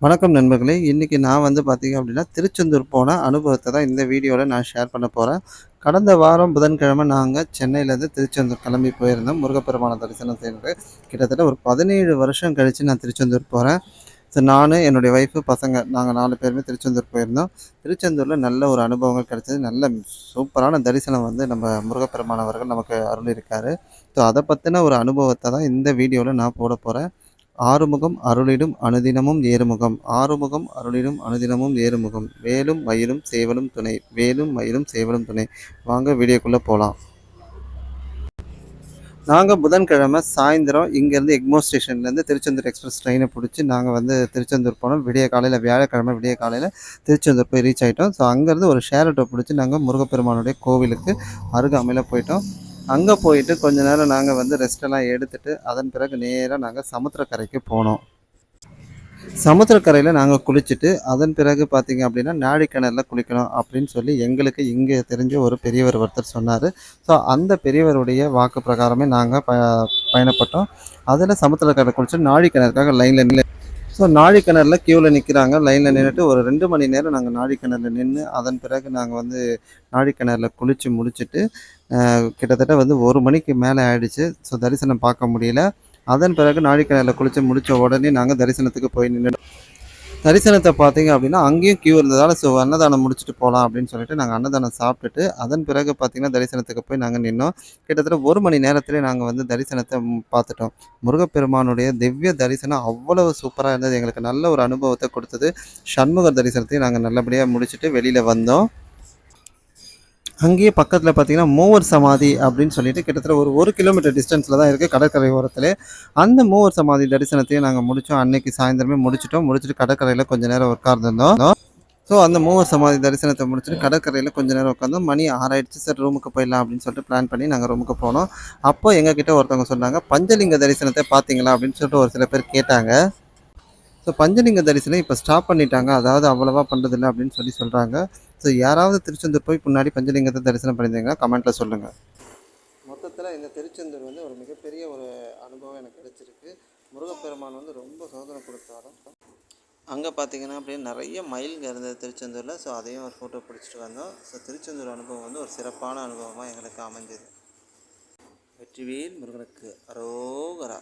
வணக்கம் நண்பர்களே! இன்றைக்கி நான் வந்து பார்த்திங்க அப்படின்னா, திருச்செந்தூர் போன அனுபவத்தை தான் இந்த வீடியோவில் நான் ஷேர் பண்ண போகிறேன் கடந்த வாரம் புதன்கிழமை நாங்கள் சென்னையிலேருந்து திருச்செந்தூர் கிளம்பி போயிருந்தோம். முருகப்பெருமான தரிசனம் செய்யறதுக்கு. கிட்டத்தட்ட ஒரு 17 வருஷம் கழித்து நான் திருச்செந்தூர் போகிறேன் ஸோ நான் என்னுடைய ஒய்ஃபு, பசங்க நாங்கள் நாலு பேருமே திருச்செந்தூர் போயிருந்தோம். திருச்செந்தூரில் நல்ல ஒரு அனுபவங்கள் கிடைச்சது. நல்ல சூப்பரான தரிசனம் வந்து நம்ம முருகப்பெருமானவர்கள் நமக்கு அருள் இருக்கார் ஸோ அதை பற்றின ஒரு அனுபவத்தை தான் இந்த வீடியோவில் நான் போடப் போகிறேன் ஆறுமுகம் அருளிடும் அனுதினமும் ஏறுமுகம். ஆறுமுகம் அருளிடும் அனுதினமும் ஏறுமுகம். வேலும் மயிலும் சேவலும் துணை. வேலும் மயிலும் சேவலும் துணை. வாங்க வீடியோக்குள்ளே போகலாம் நாங்கள் புதன்கிழமை சாயந்தரம் இங்கேருந்து எக்மோ ஸ்டேஷன்லேருந்து திருச்செந்தூர் எக்ஸ்பிரஸ் ட்ரெயினை பிடிச்சி நாங்கள் வந்து திருச்செந்தூர் போனோம். விடிய காலையில் வியாழக்கிழமை விடிய காலையில் திருச்செந்தூர் போய் ரீச் ஆகிட்டோம் ஸோ அங்கேருந்து ஒரு ஷேர் ஆட்டோ பிடிச்சி நாங்கள் முருகப்பெருமானுடைய கோவிலுக்கு அருகாமையில் போயிட்டோம். அங்கே போயிட்டு கொஞ்ச நேரம் நாங்கள் வந்து ரெஸ்ட்டெல்லாம் எடுத்துட்டு அதன் பிறகு நேராக நாங்கள் சமுத்திரக்கரைக்கு போனோம். சமுத்திரக்கரையில் நாங்கள் குளிச்சுட்டு அதன் பிறகு பார்த்திங்க அப்படின்னா நாடிக்கிணறில் குளிக்கணும் அப்படின்னு சொல்லி எங்களுக்கு இங்கே தெரிஞ்ச ஒரு பெரியவர் ஒருத்தர் சொன்னார். ஸோ அந்த பெரியவருடைய வாக்கு பிரகாரமே நாங்கள் ப பயணப்பட்டோம். அதில் சமுத்திரக்கரை குளிச்சுட்டு நாடிக்கிணறுக்காக லைனில் ஸோ நாழிக்கிணறுல க்யூவில் நிற்கிறாங்க லைனில் நின்றுட்டு ஒரு ரெண்டு மணி நேரம் நாங்கள் நாழிக்கிணறுல நின்று அதன் பிறகு நாங்கள் வந்து நாழிக்கிணறில் குளித்து முடிச்சுட்டு கிட்டத்தட்ட வந்து ஒரு மணிக்கு மேலே ஆயிடுச்சு. ஸோ தரிசனம் பார்க்க முடியல. அதன் பிறகு நாழிக்கிணறில் குளித்து முடித்த உடனே நாங்கள் தரிசனத்துக்கு போய் நின்றுட்டோம் தரிசனத்தை பார்த்தீங்க அப்படின்னா அங்கேயும் கியூ இருந்ததால் ஸோ அன்னதானம் முடிச்சுட்டு போகலாம் அப்படின்னு சொல்லிட்டு நாங்கள் அன்னதானம் சாப்பிட்டுட்டு அதன் பிறகு பார்த்திங்கன்னா தரிசனத்துக்கு போய் நாங்கள் நின்னோம். கிட்டத்தட்ட ஒரு மணி நேரத்திலே நாங்கள் வந்து தரிசனத்தை பார்த்துட்டோம். முருகப்பெருமானுடைய திவ்ய தரிசனம் அவ்வளவு சூப்பராக இருந்தது. எங்களுக்கு நல்ல ஒரு அனுபவத்தை கொடுத்தது. சண்முக தரிசனத்தையும் நாங்கள் நல்லபடியாக முடிச்சுட்டு வெளியில் வந்தோம். அங்கேயே பக்கத்தில் பார்த்தீங்கன்னா மூவர் சமாதி அப்படின்னு சொல்லிட்டு கிட்டத்தட்ட ஒரு ஒரு கிலோமீட்டர் டிஸ்டன்ஸில் தான் இருக்குது கடற்கரை ஓரத்தில். அந்த மூவர் சமாதி தரிசனத்தையும் நாங்கள் முடித்தோம் அன்னைக்கு சாயந்தரமே முடிச்சிட்டோம். முடிச்சுட்டு கடற்கரையில் கொஞ்ச நேரம் உட்கார்ந்துருந்தோம். ஸோ அந்த மூவர் சமாதி தரிசனத்தை முடிச்சுட்டு கடற்கரையில் கொஞ்சம் நேரம் உட்காந்தோம் மணி ஆறாயிடுச்சு. சார் ரூமுக்கு போயிடலாம் அப்படின்னு சொல்லிட்டு பிளான் பண்ணி நாங்கள் ரூமுக்கு போனோம். அப்போ எங்ககிட்ட ஒருத்தவங்க சொன்னாங்க பஞ்சலிங்க தரிசனத்தை பார்த்தீங்களா? அப்படின்னு சொல்லிட்டு ஒரு சில பேர் கேட்டாங்க. ஸோ பஞ்சலிங்க தரிசனம் இப்போ ஸ்டாப் பண்ணிட்டாங்க. அதாவது அவ்வளவா பண்ணுறதில்ல அப்படின்னு சொல்லி சொல்கிறாங்க ஸோ யாராவது திருச்செந்தூர் போய் முன்னாடி பஞ்சலிங்கத்தை தரிசனம் பண்ணியிருந்தீங்கன்னா கமெண்ட்டில் சொல்லுங்கள் மொத்தத்தில் இந்த திருச்செந்தூர் வந்து ஒரு மிகப்பெரிய ஒரு அனுபவம் எனக்கு கிடைச்சிருக்கு. முருகப்பெருமான் வந்து ரொம்ப சோதனை கொடுத்தாலும் அங்கே பார்த்தீங்கன்னா அப்படியே நிறைய மயில்ங்க இருந்தது திருச்செந்தூரில். ஸோ அதையும் ஒரு ஃபோட்டோ பிடிச்சிட்டு வந்தோம். ஸோ திருச்செந்தூர் அனுபவம் வந்து ஒரு சிறப்பான அனுபவமாக எங்களுக்கு அமைஞ்சது. வெற்றிவேல் முருகனுக்கு அரோகரா.